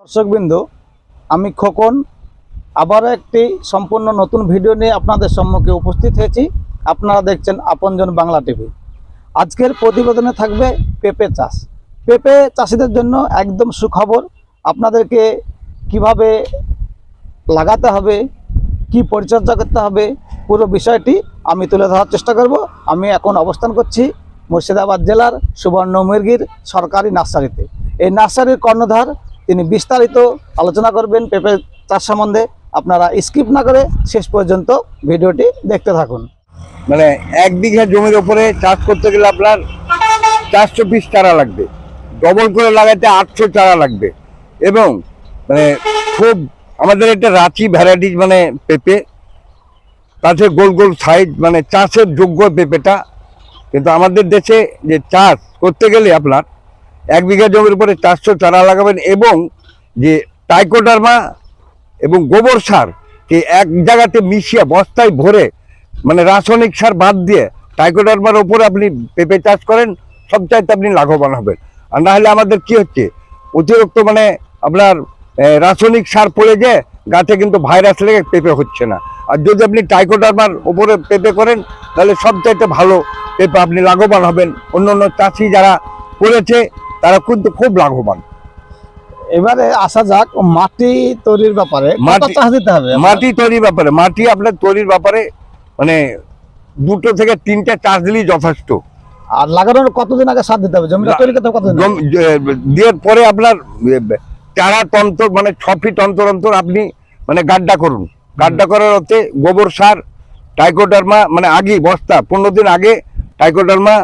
দর্শকবৃন্দ, আমি খোকন। আবারও একটি সম্পূর্ণ নতুন ভিডিও নিয়ে আপনাদের সম্মুখে উপস্থিত হয়েছি। আপনারা দেখছেন আপনজন বাংলা টিভি। আজকের প্রতিবেদনে থাকবে পেঁপে চাষ। পেঁপে চাষিদের জন্য একদম সুখবর। আপনাদেরকে কীভাবে লাগাতে হবে, কি পরিচর্যা করতে হবে, পুরো বিষয়টি আমি তুলে ধরার চেষ্টা করব। আমি এখন অবস্থান করছি মুর্শিদাবাদ জেলার সুবর্ণ মুরগির সরকারি নার্সারিতে। এই নার্সারির কর্ণধার তিনি বিস্তারিত আলোচনা করবেন পেঁপে চাষ সম্বন্ধে। আপনারা স্কিপ না করে শেষ পর্যন্ত ভিডিওটি দেখতে থাকুন। মানে এক বিঘা জমির ওপরে চাষ করতে গেলে আপনার চারশো পিস চারা লাগবে। ডবল করে লাগাতে আটশো চারা লাগবে। এবং মানে খুব আমাদের একটা রাঁচি ভ্যারাইটিস মানে পেঁপে। তাতে গোল গোল সাইজ মানে চাষের যোগ্য পেঁপেটা। কিন্তু আমাদের দেশে যে চাষ করতে গেলে আপনার এক বিঘা জমির উপরে চারশো চারা লাগাবেন এবং যে টাইকোডার্মা এবং গোবর সার কে এক জায়গাতে মিশিয়ে বস্তায় ভরে মানে রাসায়নিক সার বাদ দিয়ে টাইকোডার্মার উপরে আপনি পেঁপে চাষ করেন, সবচাইতে আপনি লাভবান হবেন। আর না হলে আমাদের কি হচ্ছে? অতিরিক্ত মানে আপনার রাসায়নিক সার পড়ে যে গাছে কিন্তু ভাইরাস লেগে পেঁপে হচ্ছে না। আর যদি আপনি টাইকোডার্মার উপরে পেঁপে করেন, তাহলে সবচাইতে ভালো পেঁপে আপনি লাভবান হবেন। অন্য অন্য চাষি যারা করেছে তারা কিন্তু খুব লাভবান। এবারে আসা যাক মাটি তৈরির ব্যাপারে মাটি- দিতে হবে? মাটি তৈরির ব্যাপারে মাটি আপনার তৈরির ব্যাপারে মানে দুটো থেকে তিনটা চাষ দিলেই যথেষ্ট। আর লাগানোর কতদিন আগে সার দিতে হবে? জমিটা তৈরি করতে কতদিন আগে? জম- যে- দেওয়ার পরে আপনার চারা তন্ত্র মানে ছ ফিট অন্তর অন্তর আপনি মানে গাড্ডা করুন। গাড্ডা করার অর্থে গোবর সার টাইকোডার্মা মানে আগে বস্তা পনেরো দিন আগে টাইকোডার্মা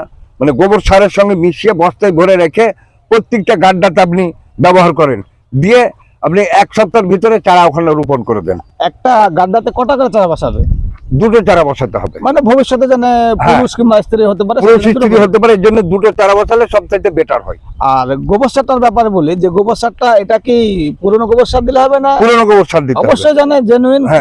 মানে গোবর সারের সঙ্গে মিশিয়ে বস্তায় ভরে রেখে প্রত্যেকটা গাড্ডাতে আপনি ব্যবহার করেন। দিয়ে আপনি এক সপ্তাহের ভিতরে চারা ওখানে রোপণ করে দেন। একটা গাড্ডাতে কটা করে চারা বসাবে? দুটো চারা বসাতে হবে। মানে ভবিষ্যতে যেন হ্যাঁ। পুরুষ কিংবা স্ত্রী হতে পারে পুরো সেটা দুটো সৃষ্টি হতে পারে এর জন্য দুটো চারা বসালে সবচাইতে বেটার হয়। আর গোবর সারটার ব্যাপারে বলি যে গোবর সারটা এটা কি পুরনো গোবর সার দিলে হবে না? পুরনো গোবর সার দিতে হবে। অবশ্যই জানে জেনুইন হ্যাঁ,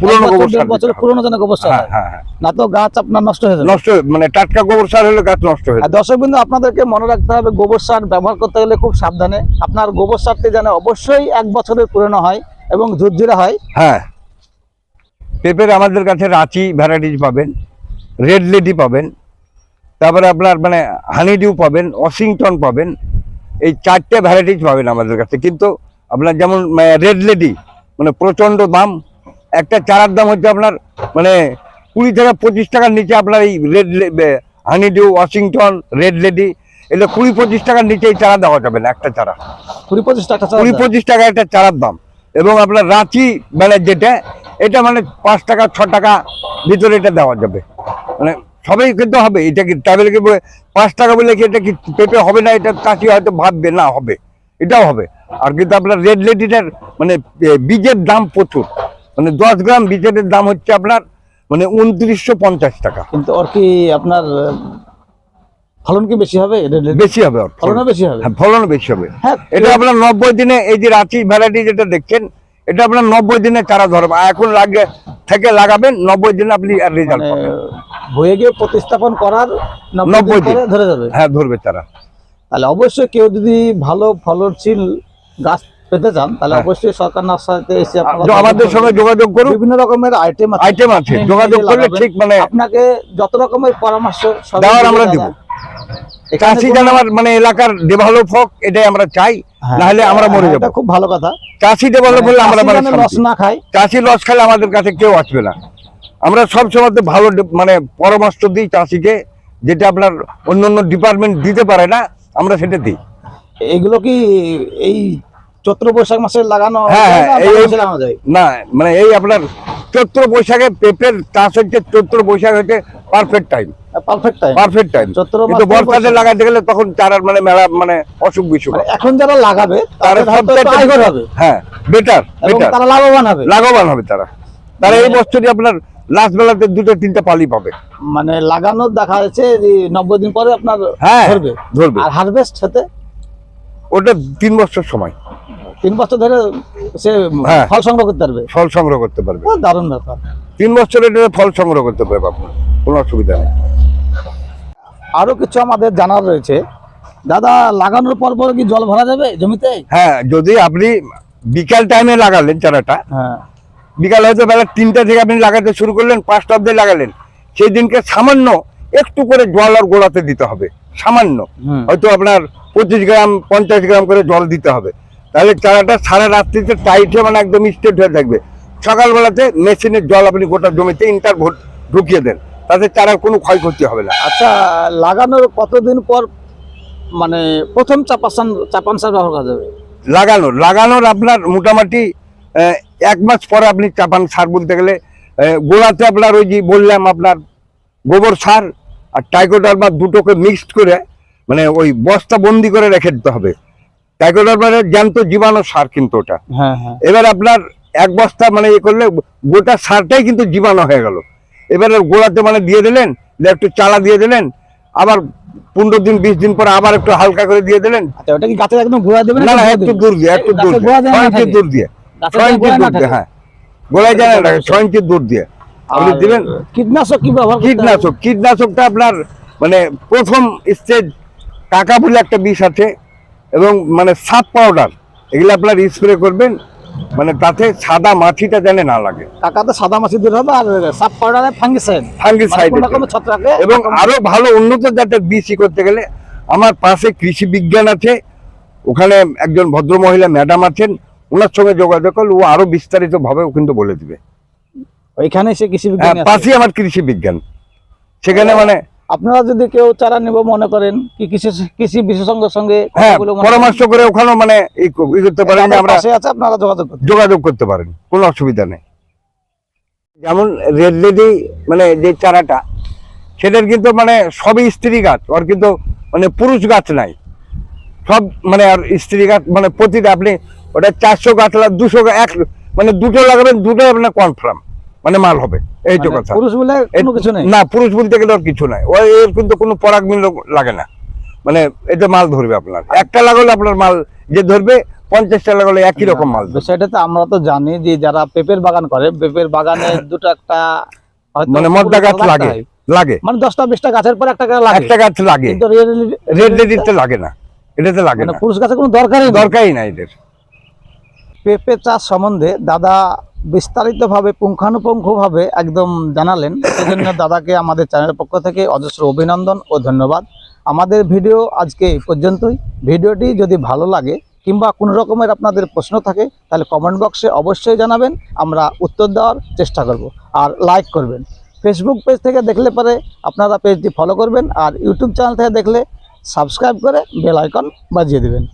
পুরনো গোবর সার বছর পুরনো জানে গোবর সার হ্যাঁ হ্যাঁ। হ্যাঁ না তো গাছ আপনার নষ্ট হয়ে যাবে। নষ্ট মানে টাটকা গোবর সার হলে গাছ নষ্ট হয়ে যাবে। দর্শক বিন্দু আপনাদেরকে মনে রাখতে হবে গোবর সার ব্যবহার করতে গেলে খুব সাবধানে। আপনার গোবর সারটি যেন অবশ্যই এক বছরের পুরনো হয় এবং ঝুরঝুরে হয়। হ্যাঁ। পেঁপের আমাদের কাছে রাঁচি ভ্যারাইটিস পাবেন রেড লেডি পাবেন তারপরে আপনার মানে হানিডিউ পাবেন ওয়াশিংটন পাবেন এই চারটে ভ্যারাইটিস পাবেন আমাদের কাছে। কিন্তু আপনার যেমন রেড লেডি মানে প্রচণ্ড দাম একটা চারার দাম হচ্ছে আপনার মানে কুড়ি থেকে পঁচিশ টাকার নিচে আপনার এই red honeydew Washington red lady এগুলো কুড়ি পঁচিশ টাকার নিচে এই চারা দেওয়া যাবে না একটা চারা। কুড়ি পঁচিশ টাকা কুড়ি পঁচিশ টাকা একটা চারার দাম। এবং আপনার রাঁচি মানে যেটা এটা মানে পাঁচ টাকা ছ টাকা ভিতরে এটা দেওয়া যাবে। মানে সবই কিন্তু হবে এটা কি ট্রাভেল কি বলে পাঁচ টাকা বলে কি এটা কি পেপে হবে না এটা চাষি হয়তো ভাববে না হবে এটাও হবে। আর কিন্তু আপনার রেড লেডিটার মানে বীজের দাম প্রচুর। মানে দশ গ্রাম বীজের দাম হচ্ছে আপনার মানে উনত্রিশশো পঞ্চাশ টাকা। কিন্তু ওর কি আপনার ফলন কি বেশি হবে? বেশি হবে ফলন। ফলনও বেশি হবে? হ্যাঁ ফলনও বেশি হবে। হ্যাঁ এটা আপনার নব্বই দিনে এই যে রাঁচি ভ্যারাইটি যেটা দেখছেন এটা আপনার নব্বই দিনে চারা ধরবে। এখন লাগে থেকে লাগাবেন নব্বই দিনে আপনি রেজাল্ট মানে পাবেন। হয়ে গিয়ে প্রতিস্থাপন করার নব্বই দিন ধরে যাবে? হ্যাঁ ধরবে চারা। তাহলে অবশ্যই কেউ যদি ভালো ফলনশীল গাছ পেতে চান তাহলে হ্যাঁ। অবশ্যই সরকার নার্সারিতে এসে আমাদের সঙ্গে যোগাযোগ করুন। বিভিন্ন রকমের আইটেম আইটেম আছে। যোগাযোগ করলে ঠিক মানে আপনাকে যত রকমের পরামর্শ দেওয়ার আমরা দিব। যায়। এখানে চাষি যেন আমার মানে এলাকার ডেভেলপ হোক এটাই আমরা চাই হ্যাঁ, নাহলে আমরা মরে হ্যাঁ, যাব। খুব ভালো কথা। চাষি ডেভেলপ হলে আমরা মানে লস না খায় চাষি লস খেলে আমাদের কাছে কেউ আসবে না। আমরা সব সময় ভালো মানে পরামর্শ দিই চাষিকে যেটা আপনার অন্য অন্য ডিপার্টমেন্ট দিতে পারে না আমরা সেটা দিই। এগুলো কি এই চৈত্র বৈশাখ মাসে লাগানো হ্যাঁ, না মানে এই আপনার চৈত্র বৈশাখে পেঁপের চাষ হচ্ছে চৈত্র বৈশাখ হচ্ছে perfect time perfect time perfect time কিন্তু বর্ষাতে লাগাতে গেলে তখন চারার মানে মেলা মানে অসুখ বিসুখ মানে এখন যারা লাগাবে তারা হবে। হ্যাঁ বেটার বেটার তারা লাভবান হবে। লাভবান হবে তারা। তারা এই বছরই আপনার লাস্ট বেলাতে দুটো তিনটা পালি পাবে। মানে লাগানোর দেখা যাচ্ছে নব্বই দিন পরে আপনার হ্যাঁ ধরবে। ধরবে। আর হারভেস্ট হতে ওটা তিন বছর সময়। তিন বছর ধরে সে হ্যাঁ। ফল সংগ্রহ করতে পারবে? ফল সংগ্রহ করতে পারবে। দারুণ ব্যাপার। তিন বছর এটা ফল সংগ্রহ করতে পারবে আপনার। কোনো অসুবিধা নেই। আরও কিছু আমাদের জানার রয়েছে। দাদা লাগানোর পর পর কি জল ভরা যাবে জমিতে? হ্যাঁ যদি আপনি বিকাল টাইমে লাগালেন চারাটা হ্যাঁ। বিকাল হয়তো বেলা তিনটা থেকে আপনি লাগাতে শুরু করলেন পাঁচটা অব্দি লাগালেন সেই দিনকে সামান্য একটু করে জল আর গোড়াতে দিতে হবে। সামান্য। হয়তো আপনার পঁচিশ গ্রাম পঞ্চাশ গ্রাম করে জল দিতে হবে। তাহলে চারাটা সারা রাত্রিতে টাইটে মানে একদম স্টেট হয়ে থাকবে। সকালবেলাতে মেশিনের জল আপনি গোটা জমিতে ইন্টার ভোট ঢুকিয়ে দেন। তাতে চারার কোনো ক্ষয়ক্ষতি হবে না। আচ্ছা লাগানোর কতদিন পর মানে প্রথম চাপান চাপান সার ব্যবহার করা যাবে? লাগানোর লাগানোর আপনার মোটামুটি এক মাস পরে আপনি চাপান সার বলতে গেলে গোড়াতে আপনার ওই যে বললাম আপনার গোবর সার আর টাইকোডার্মা দুটোকে মিক্সড করে মানে ওই বস্তা বন্দি করে রেখে দিতে হবে। টাইকোডার্মার জ্যান্ত জীবাণু সার কিন্তু ওটা। হ্যাঁ হ্যাঁ। এবার আপনার এক বস্তা মানে ইয়ে করলে গোটা সারটাই কিন্তু জীবাণু হয়ে গেল। এবারে গোড়াতে মানে দিয়ে দিলেন একটু চালা দিয়ে দিলেন আবার পনেরো দিন বিশ দিন পরে আবার একটু হালকা করে দিয়ে দিলেন। আচ্ছা ওটা কি গাছের একদম গোড়া দেবেন না না একটু দূর দিয়ে একটু দূর দিয়ে ছয় ইঞ্চি দূর দিয়ে ছয় ইঞ্চি দূর দিয়ে হ্যাঁ। না ছয় ইঞ্চি দূর দিয়ে। আপনি দিবেন কীটনাশক কি ব্যবহার কীটনাশক কীটনাশকটা আপনার মানে প্রথম স্টেজ কাকা বলে একটা বিষ আছে এবং মানে সাপ পাউডার এগুলো আপনার স্প্রে করবেন মানে তাতে সাদা মাছিটা যেন না লাগে। টাকাতে সাদা মাছি দূর হবে আর সাপ পাউডারে ফাঙ্গিসাইড ফাঙ্গিসাইড কোন ছত্রাকে এবং আরও ভালো উন্নত জাতের বীজই করতে গেলে আমার পাশে কৃষি বিজ্ঞান আছে ওখানে একজন ভদ্র মহিলা ম্যাডাম আছেন ওনার সঙ্গে যোগাযোগ করলে ও আরও বিস্তারিত ভাবে কিন্তু বলে দিবে। ওইখানে সে কৃষি বিজ্ঞান আছে। পাশেই আমার কৃষি বিজ্ঞান। সেখানে মানে আপনারা যদি কেউ চারা নেব মনে করেন কি কৃষি কৃষি বিশেষজ্ঞের সঙ্গে হ্যাঁ পরামর্শ করে ওখানেও মানে ই করতে পারেন আমরা আছে আপনারা যোগাযোগ করতে যোগাযোগ করতে পারেন কোনো অসুবিধা নেই। যেমন রেড লেডি মানে যে চারাটা সেটার কিন্তু মানে সবই স্ত্রী গাছ ওর কিন্তু মানে পুরুষ গাছ নাই। সব মানে আর স্ত্রী গাছ মানে প্রতিটা আপনি ওটা চারশো গাছ দুশো এক মানে দুটো লাগাবেন দুটো আপনার কনফার্ম মানে মাল হবে। এই তো মানে কথা। পুরুষ বলে কোনো কিছু নেই? না পুরুষ বলতে গেলে ওর কিছু নাই। ওর এর কিন্তু কোনো পরাগ মিল লাগে না। মানে এটা মাল ধরবে আপনার। একটা লাগালে আপনার মাল যে ধরবে পঞ্চাশটা লাগালে একই রকম মাল বিষয়টা তো আমরা তো জানি যে যারা পেঁপের বাগান করে পেঁপের বাগানে দুটো একটা মানে মদ্দা গাছ লাগে। লাগে। মানে দশটা বিশটা গাছের পর একটা লাগে। একটা গাছ লাগে। কিন্তু রেড- রেড লেডিতে লাগে না। এটাতে লাগে মানে না। পুরুষ গাছের কোনো দরকারই দরকারই নাই এদের। পেঁপে চাষ সম্বন্ধে দাদা বিস্তারিতভাবে, পুঙ্খানুপুঙ্খভাবে একদম জানালেন। সেজন্য দাদাকে আমাদের চ্যানেলের পক্ষ থেকে অজস্র অভিনন্দন ও ধন্যবাদ। আমাদের ভিডিও আজকে এই পর্যন্তই। ভিডিওটি যদি ভালো লাগে কিংবা কোনো রকমের আপনাদের প্রশ্ন থাকে, তাহলে কমেন্ট বক্সে অবশ্যই জানাবেন। আমরা উত্তর দেওয়ার চেষ্টা করব। আর লাইক করবেন। ফেসবুক পেজ থেকে দেখলে পরে আপনারা পেজটি ফলো করবেন আর ইউটিউব চ্যানেল থেকে দেখলে সাবস্ক্রাইব করে বেল আইকন বাজিয়ে দেবেন।